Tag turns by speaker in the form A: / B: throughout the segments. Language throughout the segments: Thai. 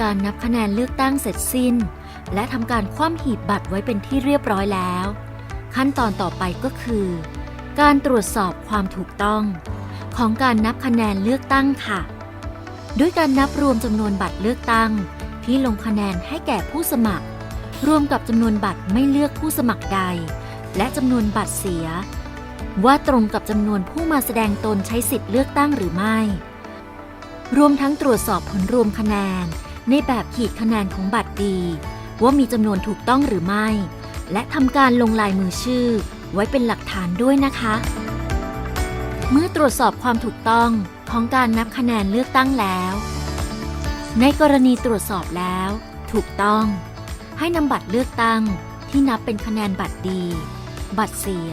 A: การนับคะแนนเลือกตั้งเสร็จสิ้น และทำการคว่ำหีบบัตรไว้เป็นที่เรียบร้อยแล้ว ขั้นตอนต่อไปก็คือ การตรวจสอบความถูกต้อง ของการนับคะแนนเลือกตั้งค่ะ ด้วยการนับรวมจำนวนบัตรเลือกตั้ง ที่ลงคะแนนให้แก่ผู้สมัคร รวมกับจำนวนบัตรไม่เลือกผู้สมัครใด และจำนวนบัตรเสีย ว่าตรงกับจำนวนผู้มาแสดงตนใช้สิทธิ์เลือกตั้งหรือไม่รวมทั้งตรวจสอบผลรวมคะแนน ในแบบขีดคะแนนของบัตรดี ว่ามีจำนวนถูกต้องหรือไม่ และทำการลงลายมือชื่อ ไว้เป็นหลักฐานด้วยนะคะ เมื่อตรวจสอบความถูกต้องของการนับคะแนนเลือกตั้งแล้ว ในกรณีตรวจสอบแล้ว ถูกต้อง ให้นำบัตรเลือกตั้งที่นับเป็นคะแนนบัตรดี บัตรเสีย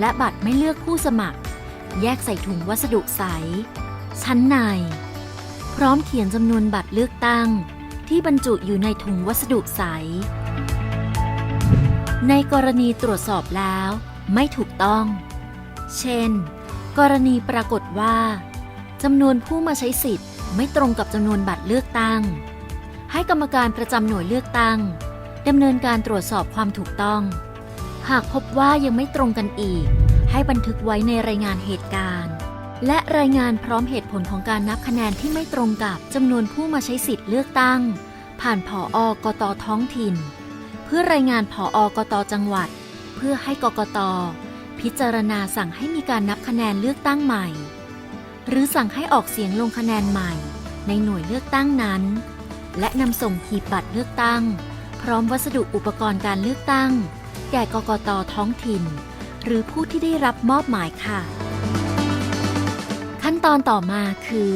A: และบัตรไม่เลือกผู้สมัคร แยกใส่ถุงวัสดุใส ชั้นใน พร้อมเขียนจำนวนบัตรเลือกตั้ง ที่บรรจุอยู่ในถุงวัสดุใส ในกรณีตรวจสอบแล้วไม่ถูกต้อง เช่น กรณีปรากฏว่าจำนวนผู้มาใช้สิทธิ์ไม่ตรงกับจำนวนบัตรเลือกตั้ง ให้กรรมการประจำหน่วยเลือกตั้งดำเนินการตรวจสอบความถูกต้อง หากพบว่ายังไม่ตรงกันอีก ให้บันทึกไว้ในรายงานเหตุการณ์ และรายงานพร้อมเหตุผลของการนับคะแนนที่ไม่ตรงกับจำนวนผู้มาใช้สิทธิ์เลือกตั้ง ผ่านผออกตท้องถิ่น เพื่อรายงานผออกตจังหวัด เพื่อให้กกต พิจารณาสั่งให้มีการนับคะแนนเลือกตั้งใหม่ หรือสั่งให้ออกเสียงลงคะแนนใหม่ ในหน่วยเลือกตั้งนั้น และนำส่งหีบบัตรเลือกตั้ง พร้อมวัสดุอุปกรณ์การเลือกตั้ง แก่กกตท้องถิ่น หรือผู้ที่ได้รับมอบหมายค่ะ ขั้นตอนต่อมาคือ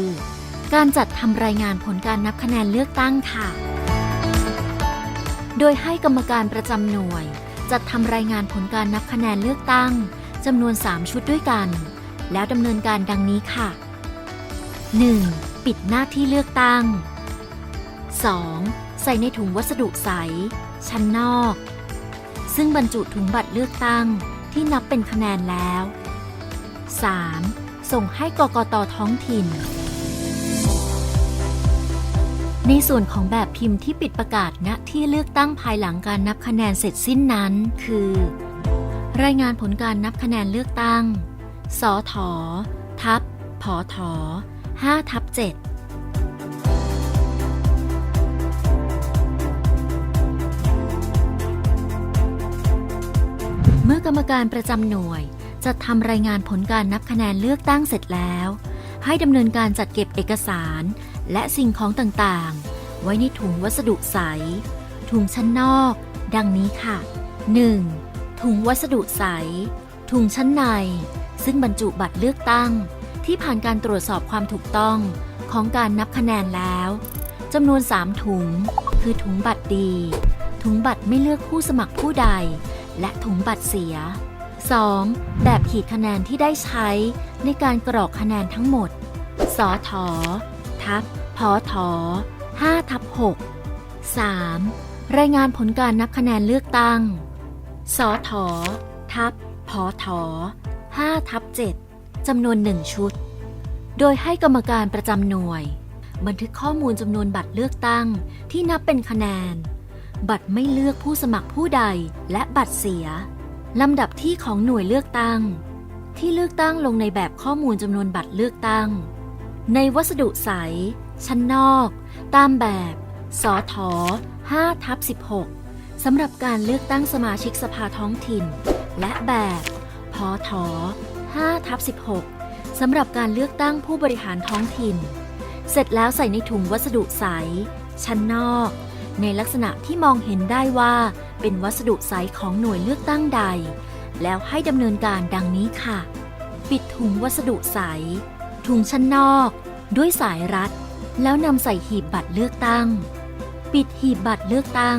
A: การจัดทำรายงานผลการนับคะแนนเลือกตั้งค่ะ โดยให้กรรมการประจำหน่วย จัดทำรายงานผลการนับคะแนนเลือกตั้งจำนวน 3 ชุดด้วยกัน แล้วดำเนินการดังนี้ค่ะ 1. ปิดหน้าที่เลือกตั้ง 2. ใส่ในถุงวัสดุใส ชั้นนอก ซึ่งบรรจุถุงบัตรเลือกตั้งที่นับเป็นคะแนนแล้ว 3. ส่งให้กกตท้องถิ่น ในส่วนของแบบพิมพ์ที่ปิดประกาศณที่เลือกตั้งภายหลังการนับคะแนนเสร็จสิ้นนั้น คือ รายงานผลการนับคะแนนเลือกตั้งสททับผอถ5ทับ7เมื่อกรรมการประจำหน่วย จะทำรายงานผลการนับคะแนนเลือกตั้งเสร็จแล้ว ให้ดำเนินการจัดเก็บเอกสาร และสิ่งของต่างๆ ไว้ในถุงวัสดุใส ถุงชั้นนอก ดังนี้ค่ะ 1. ถุงวัสดุใส ถุงชั้นใน ซึ่งบรรจุบัตรเลือกตั้ง ที่ผ่านการตรวจสอบความถูกต้องของการนับคะแนนแล้วจำนวน 3 ถุง คือถุงบัตรดี ถุงบัตรไม่เลือกผู้สมัครผู้ใด และถุงบัตรเสีย 2. แบบขีดคะแนนที่ได้ใช้ในการกรอกคะแนนทั้งหมดสททับพอท5ทับ6 3. รายงานผลการนับคะแนนเลือกตั้งสททับพอท5ทับ7จำนวน 1 ชุด โดยให้กรรมการประจำหน่วย บันทึกข้อมูลจำนวนบัตรเลือกตั้งที่นับเป็นคะแนน บัตรไม่เลือกผู้สมัครผู้ใดและบัตรเสีย ลำดับที่ของหน่วยเลือกตั้ง ที่เลือกตั้งลงในแบบข้อมูลจำนวนบัตรเลือกตั้ง ในวัสดุใส ชั้นนอก ตามแบบสอท5ทับ16สำหรับการเลือกตั้งสมาชิกสภาท้องถิ่น และแบบพอท5ทับ16สำหรับการเลือกตั้งผู้บริหารท้องถิ่น เสร็จแล้วใส่ในถุงวัสดุใส ชั้นนอก ในลักษณะที่มองเห็นได้ว่าเป็นวัสดุใสของหน่วยเลือกตั้งใด แล้วให้ดำเนินการดังนี้ค่ะ ปิดถุงวัสดุใส ถุงชั้นนอก ด้วยสายรัด แล้วนำใส่หีบบัตรเลือกตั้ง ปิดหีบบัตรเลือกตั้ง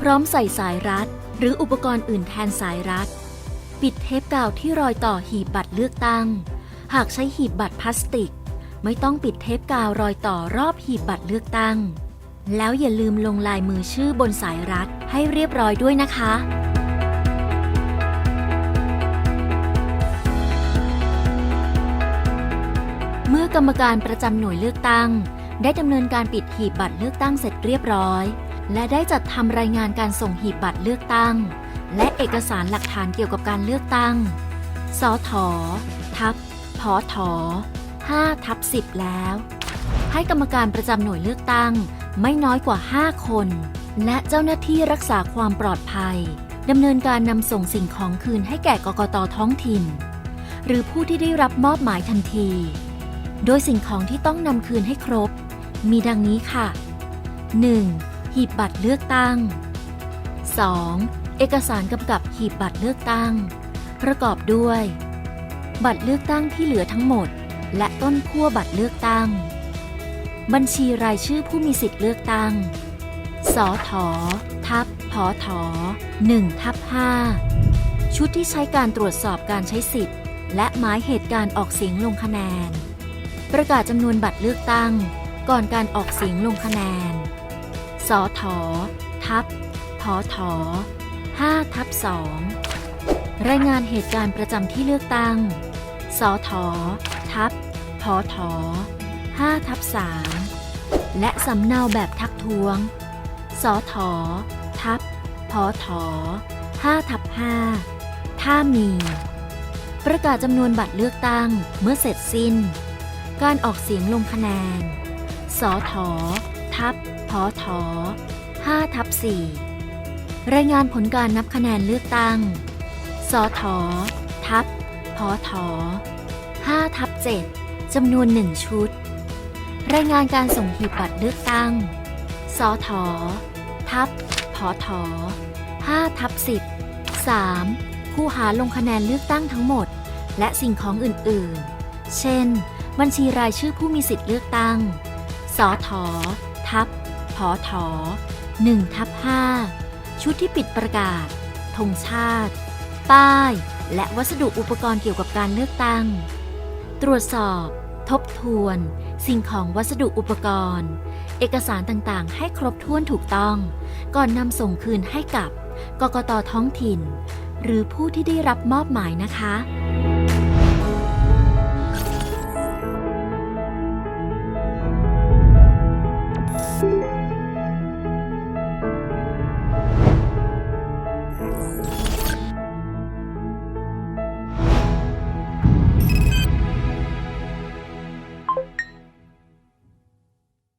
A: พร้อมใส่สายรัด หรืออุปกรณ์อื่นแทนสายรัด ปิดเทปกาวที่รอยต่อหีบบัตรเลือกตั้ง หากใช้หีบบัตรพลาสติก ไม่ต้องปิดเทปกาวรอยต่อรอบหีบบัตรเลือกตั้ง แล้วอย่าลืมลงลายมือชื่อบนสายรัดให้เรียบร้อยด้วยนะคะ เมื่อกรรมการประจำหน่วยเลือกตั้ง ได้ดำเนินการปิดหีบบัตรเลือกตั้งเสร็จเรียบร้อย และได้จัดทำรายงานการส่งหีบบัตรเลือกตั้ง และเอกสารหลักฐานเกี่ยวกับการเลือกตั้ง สททับพอถ5ทับ10 แล้ว ให้กรรมการประจำหน่วยเลือกตั้ง ไม่น้อยกว่า 5 คน และเจ้าหน้าที่รักษาความปลอดภัยดำเนินการนำส่งสิ่งของคืนให้แก่กกตท้องถิ่น หรือผู้ที่ได้รับมอบหมายทันที โดยสิ่งของที่ต้องนำคืนให้ครบ มีดังนี้ค่ะ 1. หีบบัตรเลือกตั้ง 2. เอกสารกำกับหีบบัตรเลือกตั้ง ประกอบด้วย บัตรเลือกตั้งที่เหลือทั้งหมด และต้นขั้วบัตรเลือกตั้ง บัญชีรายชื่อผู้มีสิทธิ์เลือกตั้งสททับพอถ1ทับ5ชุดที่ใช้การตรวจสอบการใช้สิทธิ์ และหมายเหตุการณ์ออกเสียงลงคะแนน ประกาศจำนวนบัตรเลือกตั้ง ก่อนการออกเสียงลงคะแนนสททับพอถ5ทับ2รายงานเหตุการณ์ประจำที่เลือกตั้งสททับพอถ 5ทับ3และสำเนาแบบทักท้วง สอททับพอถ5ทับ5ถ้ามี ประกาศจำนวนบัตรเลือกตั้งเมื่อเสร็จสิ้น การออกเสียงลงคะแนน สอททับพอถ5ทับ4รายงานผลการนับคะแนนเลือกตั้ง สอททับพอถ5ทับ7จำนวน 1 ชุด รายงานการส่งหีบบัตรเลือกตั้ง สท ทับพอถ5ทับ10 3. คู่หาลงคะแนนเลือกตั้งทั้งหมด และสิ่งของอื่นๆ เช่น บัญชีรายชื่อผู้มีสิทธิ์เลือกตั้ง สท ทับพอถ1ทับ5ชุดที่ปิดประกาศ ธงชาติ ป้าย และวัสดุอุปกรณ์เกี่ยวกับการเลือกตั้ง ตรวจสอบ ทบทวน สิ่งของวัสดุอุปกรณ์ เอกสารต่างๆ ให้ครบถ้วนถูกต้อง ก่อนนำส่งคืนให้กับกกตท้องถิ่น หรือผู้ที่ได้รับมอบหมายนะคะ